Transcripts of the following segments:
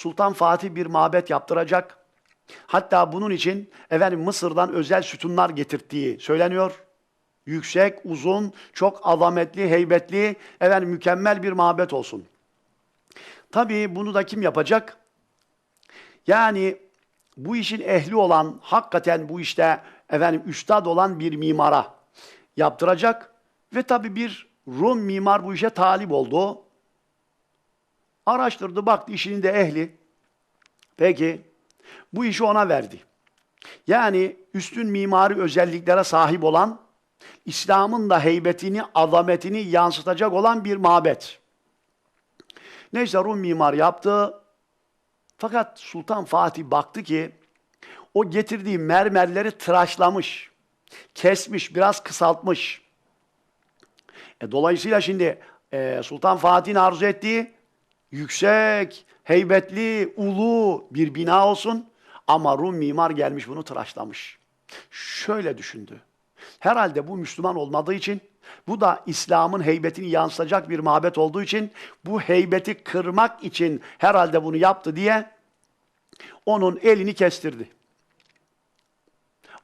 Sultan Fatih bir mabet yaptıracak. Hatta bunun için efendim Mısır'dan özel sütunlar getirttiği söyleniyor. Yüksek, uzun, çok azametli, heybetli, efendim mükemmel bir mabet olsun. Tabii bunu da kim yapacak? Yani bu işin ehli olan, hakikaten bu işte efendim üstad olan bir mimara yaptıracak ve tabii bir Rum mimar bu işe talip oldu. Araştırdı, baktı işinin de ehli. Peki, bu işi ona verdi. Yani üstün mimari özelliklere sahip olan, İslam'ın da heybetini, azametini yansıtacak olan bir mabet. Neyse Rum mimar yaptı. Fakat Sultan Fatih baktı ki o getirdiği mermerleri tıraşlamış, kesmiş, biraz kısaltmış. E, dolayısıyla şimdi e, Sultan Fatih'in arzu ettiği yüksek, heybetli, ulu bir bina olsun ama Rum mimar gelmiş bunu tıraşlamış. Şöyle düşündü. Herhalde bu Müslüman olmadığı için, bu da İslam'ın heybetini yansıtacak bir mabet olduğu için, bu heybeti kırmak için herhalde bunu yaptı diye onun elini kestirdi.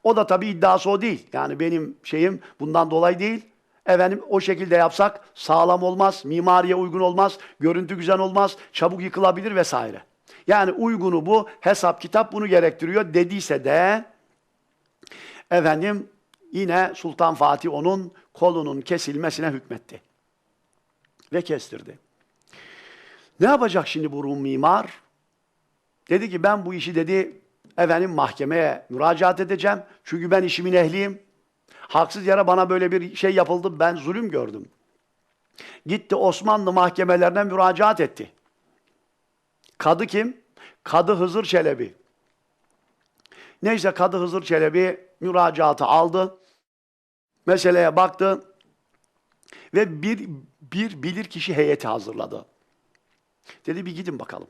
O da tabii iddiası o değil. Yani benim şeyim bundan dolayı değil. Efendim o şekilde yapsak sağlam olmaz, mimariye uygun olmaz, görüntü güzel olmaz, çabuk yıkılabilir vesaire. Yani uygunu bu, hesap kitap bunu gerektiriyor dediyse de efendim yine Sultan Fatih onun kolunun kesilmesine hükmetti. Ve kestirdi. Ne yapacak şimdi bu Rum mimar? Dedi ki ben bu işi dedi efendim mahkemeye müracaat edeceğim. Çünkü ben işimin ehliyim. Haksız yere bana böyle bir şey yapıldı. Ben zulüm gördüm. Gitti Osmanlı mahkemelerine müracaat etti. Kadı kim? Kadı Hızır Çelebi. Neyse Kadı Hızır Çelebi müracaatı aldı. Meseleye baktı ve bir, bir bilirkişi heyeti hazırladı. Dedi bir gidin bakalım.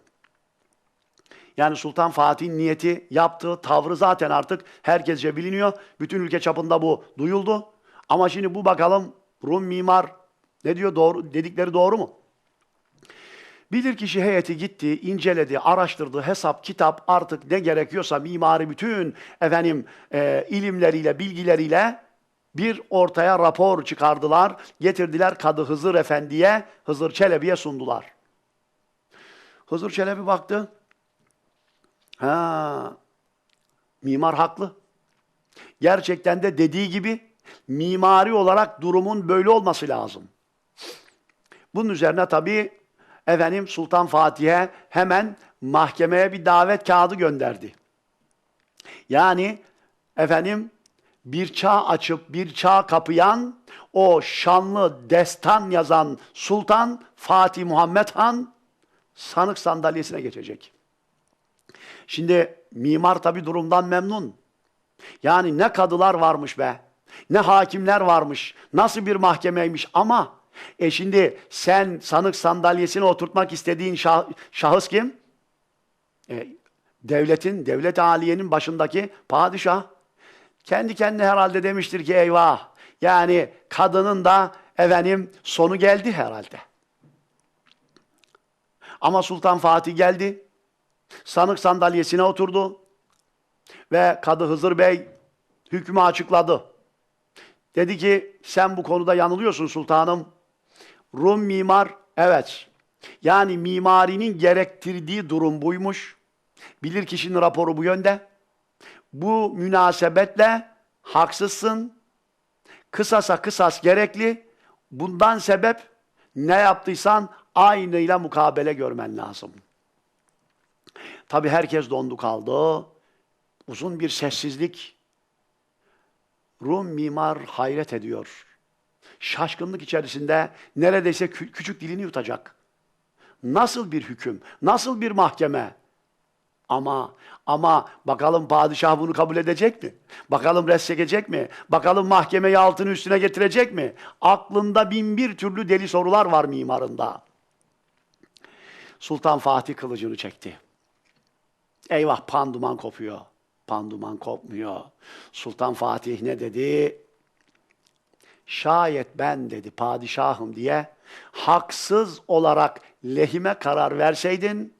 Yani Sultan Fatih'in niyeti, yaptığı tavrı zaten artık herkesce biliniyor. Bütün ülke çapında bu duyuldu. Ama şimdi bu bakalım Rum mimar ne diyor doğru dedikleri doğru mu? Bilirkişi heyeti gitti, inceledi, araştırdı, hesap, kitap artık ne gerekiyorsa mimari bütün efendim e, ilimleriyle, bilgileriyle bir ortaya rapor çıkardılar, getirdiler Kadı Hızır Efendi'ye, Hızır Çelebi'ye sundular. Hızır Çelebi baktı, Ha, mimar haklı. Gerçekten de dediği gibi mimari olarak durumun böyle olması lazım. Bunun üzerine tabii efendim Sultan Fatih'e hemen mahkemeye bir davet kağıdı gönderdi. Yani efendim bir çağ açıp bir çağ kapıyan o şanlı destan yazan Sultan Fatih Muhammed Han sanık sandalyesine geçecek. Şimdi mimar tabi durumdan memnun. Yani ne kadılar varmış be. Ne hakimler varmış. Nasıl bir mahkemeymiş ama e şimdi sen sanık sandalyesine oturtmak istediğin şah, şahıs kim? E, devletin, devlet aliyenin başındaki padişah. Kendi kendine herhalde demiştir ki eyvah. Yani kadının da efendim sonu geldi herhalde. Ama Sultan Fatih geldi. Sanık sandalyesine oturdu ve Kadı Hızır Bey hükmü açıkladı. Dedi ki sen bu konuda yanılıyorsun sultanım. Rum mimar evet. Yani mimarinin gerektirdiği durum buymuş. Bilir kişinin raporu bu yönde. Bu münasebetle haksızsın. Kısasa kısas gerekli. Bundan sebep ne yaptıysan aynıyla mukabele görmen lazım.'' Tabi herkes dondu kaldı. Uzun bir sessizlik. Rum mimar hayret ediyor. Şaşkınlık içerisinde neredeyse kü- küçük dilini yutacak. Nasıl bir hüküm, nasıl bir mahkeme? Ama ama bakalım padişah bunu kabul edecek mi? Bakalım res çekecek mi? Bakalım mahkemeyi altını üstüne getirecek mi? Aklında bin bir türlü deli sorular var mimarında. Sultan Fatih kılıcını çekti. Eyvah panduman kopuyor. Panduman kopmuyor. Sultan Fatih ne dedi? Şayet ben dedi padişahım diye haksız olarak lehime karar verseydin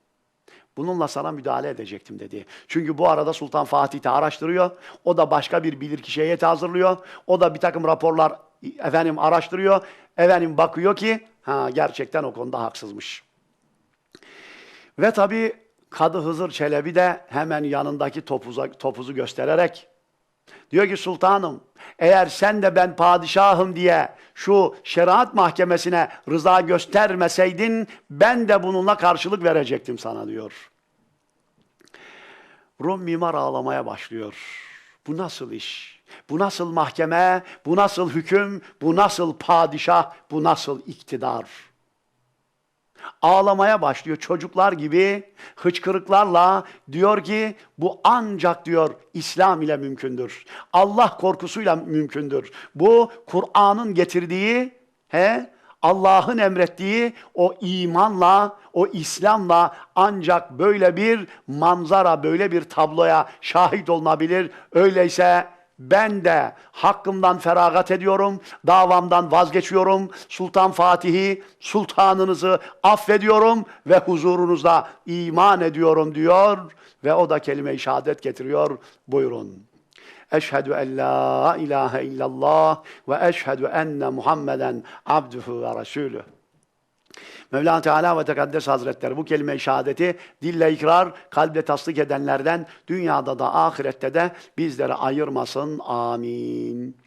Bununla sana müdahale edecektim dedi. Çünkü bu arada Sultan Fatih de araştırıyor. O da başka bir bilirkişi heyeti hazırlıyor. O da bir takım raporlar efendim araştırıyor. Efendim bakıyor ki ha gerçekten o konuda haksızmış. Ve tabii Kadı Hızır Çelebi de hemen yanındaki topuza, topuzu göstererek diyor ki sultanım eğer sen de ben padişahım diye şu şeriat mahkemesine rıza göstermeseydin ben de bununla karşılık verecektim sana diyor. Rum mimar ağlamaya başlıyor. Bu nasıl iş? Bu nasıl mahkeme? Bu nasıl hüküm? Bu nasıl padişah? Bu nasıl iktidar? Ağlamaya başlıyor çocuklar gibi hıçkırıklarla diyor ki bu ancak diyor İslam ile mümkündür. Allah korkusuyla mümkündür. Bu Kur'an'ın getirdiği he Allah'ın emrettiği o imanla, o İslam'la ancak böyle bir manzara, böyle bir tabloya şahit olunabilir. Öyleyse ben de hakkımdan feragat ediyorum, davamdan vazgeçiyorum. Sultan Fatih'i, sultanınızı affediyorum ve huzurunuzda iman ediyorum diyor ve o da kelime-i şehadet getiriyor. Buyurun. Eşhedü en la ilahe illallah ve eşhedü enne Muhammeden abduhu ve resulüh. Mevlana Teala ve Tekaddes Hazretleri bu kelime-i şehadeti dille ikrar, kalple tasdik edenlerden dünyada da ahirette de bizleri ayırmasın. Amin.